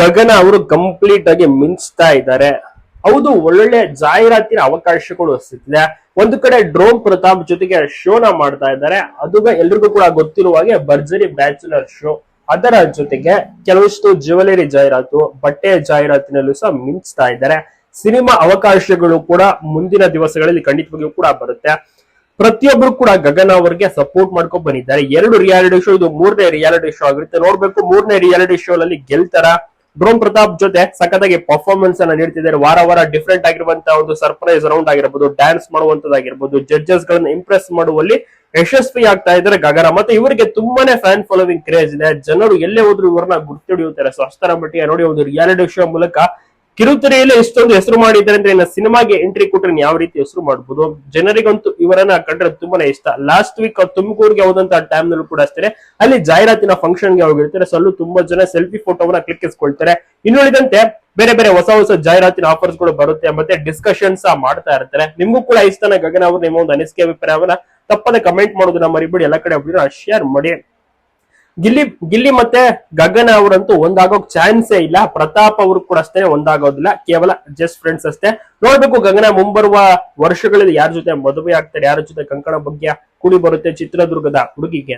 ಗಗನ ಅವರು ಕಂಪ್ಲೀಟ್ ಆಗಿ ಮಿಂಚ್ತಾ ಇದ್ದಾರೆ. ಹೌದು, ಒಳ್ಳೊಳ್ಳೆ ಜಾಹೀರಾತಿನ ಅವಕಾಶಗಳು ಸಿಗ್ತಿದೆ. ಒಂದು ಕಡೆ ಡ್ರೋನ್ ಪ್ರತಾಪ್ ಜೊತೆಗೆ ಶೋನ ಮಾಡ್ತಾ ಇದ್ದಾರೆ. ಅದು ಎಲ್ರಿಗೂ ಕೂಡ ಗೊತ್ತಿರುವ ಹಾಗೆ ಭರ್ಜರಿ ಬ್ಯಾಚುಲರ್ ಶೋ. ಅದರ ಜೊತೆಗೆ ಕೆಲವಷ್ಟು ಜ್ಯುವೆಲರಿ ಜಾಹೀರಾತು, ಬಟ್ಟೆ ಜಾಹೀರಾತಿನಲ್ಲೂ ಸಹ ಮಿಂಚ್ತಾ ಇದ್ದಾರೆ. ಸಿನಿಮಾ ಅವಕಾಶಗಳು ಕೂಡ ಮುಂದಿನ ದಿವಸಗಳಲ್ಲಿ ಖಂಡಿತವಾಗಿಯೂ ಕೂಡ ಬರುತ್ತೆ. ಪ್ರತಿಯೊಬ್ಬರು ಕೂಡ ಗಗನ್ ಅವರಿಗೆ ಸಪೋರ್ಟ್ ಮಾಡ್ಕೊಂಡು ಬಂದಿದ್ದಾರೆ. ಎರಡು ರಿಯಾಲಿಟಿ ಶೋ ಇದು ಮೂರನೇ ರಿಯಾಲಿಟಿ ಶೋ ಆಗಿರುತ್ತೆ. ನೋಡ್ಬೇಕು, ಮೂರನೇ ರಿಯಾಲಿಟಿ ಶೋ ಅಲ್ಲಿ ಗೆಲ್ತಾರ? ಡ್ರೋನ್ ಪ್ರತಾಪ್ ಜೊತೆ ಸಖತ್ತಾಗಿ ಪರ್ಫಾರ್ಮೆನ್ಸ್ ಅನ್ನ ನೀಡ್ತಿದ್ದಾರೆ. ವಾರ ವಾರ ಡಿಫ್ರೆಂಟ್ ಆಗಿರುವಂತಹ ಒಂದು ಸರ್ಪ್ರೈಸ್ ರೌಂಡ್ ಆಗಿರ್ಬೋದು ಡ್ಯಾನ್ಸ್ ಮಾಡುವಂತದ್ದಾಗಿರ್ಬೋದು ಜಡ್ಜಸ್ ಗಳನ್ನ ಇಂಪ್ರೆಸ್ ಮಾಡುವಲ್ಲಿ ಯಶಸ್ವಿ ಆಗ್ತಾ ಇದ್ದಾರೆ ಗಗರ. ಮತ್ತೆ ಇವರಿಗೆ ತುಂಬಾನೇ ಫ್ಯಾನ್ ಫಾಲೋವಿಂಗ್ ಕ್ರೇಜ್ ಇದೆ. ಜನರು ಎಲ್ಲೇ ಹೋದ್ರು ಇವರನ್ನ ಗುರ್ತಿಡಿಯುತ್ತಾರೆ ಸೊ ಅಷ್ಟರ ಮಟ್ಟಿಗೆ ನೋಡಿ ಒಂದು ರಿಯಾಲಿಟಿ ಶೋ ಮೂಲಕ ಕಿರುತೆರೆಯಲ್ಲಿ ಎಷ್ಟೊಂದು ಹೆಸರು ಮಾಡಿದ್ದಾರೆ ಅಂದ್ರೆ ಇನ್ನ ಸಿನಿಮಾಗೆ ಎಂಟ್ರಿ ಕೊಟ್ರೆ ಯಾವ ರೀತಿ ಹೆಸರು ಮಾಡಬಹುದು ಜನರಿಗಂತೂ ಇವರನ್ನ ಕಂಡ್ರೆ ತುಂಬಾನೇ ಇಷ್ಟ. ಲಾಸ್ಟ್ ವೀಕ್ ತುಮಕೂರಿಗೆ ಹೋದಂತ ಟೈಮ್ ನಲ್ಲೂ ಕೂಡ ಅಷ್ಟೇ ಅಲ್ಲಿ ಜಾಹೀರಾತಿನ ಫಂಕ್ಷನ್ಗೆ ಹೋಗಿರ್ತಾರೆ ಅಲ್ಲೂ ತುಂಬಾ ಜನ ಸೆಲ್ಫಿ ಫೋಟೋವನ್ನ ಕ್ಲಿಕ್ಕಿಸ್ಕೊಳ್ತಾರೆ ಇನ್ನುಳಿದಂತೆ ಬೇರೆ ಬೇರೆ ಹೊಸ ಹೊಸ ಜಾಹೀರಾತಿನ ಆಫರ್ಸ್ಗಳು ಬರುತ್ತೆ ಮತ್ತೆ ಡಿಸ್ಕಷನ್ಸ್ ಮಾಡ್ತಾ ಇರ್ತಾರೆ. ನಿಮ್ಗೂ ಕೂಡ ಇಷ್ಟನ ಗಗನ ಅವರು, ನಿಮ್ಮ ಒಂದು ಅನಿಸಿಕೆ ಅಭಿಪ್ರಾಯವನ್ನ ತಪ್ಪದೆ ಕಮೆಂಟ್ ಮಾಡೋದನ್ನ ಮರಿಬೇಡಿ. ಎಲ್ಲ ಕಡೆ ಶೇರ್ ಮಾಡಿ. ಗಿಲ್ಲಿ ಗಿಲ್ಲಿ ಮತ್ತೆ ಗಗನ ಅವರಂತೂ ಒಂದಾಗೋಕ್ ಚಾನ್ಸೇ ಇಲ್ಲ. ಪ್ರತಾಪ್ ಅವರು ಕೂಡ ಅಷ್ಟೇ ಒಂದಾಗೋದಿಲ್ಲ. ಕೇವಲ ಜಸ್ಟ್ ಫ್ರೆಂಡ್ಸ್ ಅಷ್ಟೇ. ನೋಡ್ಬೇಕು ಗಗನ ಮುಂಬರುವ ವರ್ಷಗಳಲ್ಲಿ ಯಾರ ಜೊತೆ ಮದುವೆ ಆಗ್ತಾರೆ, ಯಾರ ಜೊತೆ ಕಂಕಣ ಬಗ್ಗೆ ಕೂಡಿ ಬರುತ್ತೆ ಚಿತ್ರದುರ್ಗದ ಹುಡುಗಿಗೆ.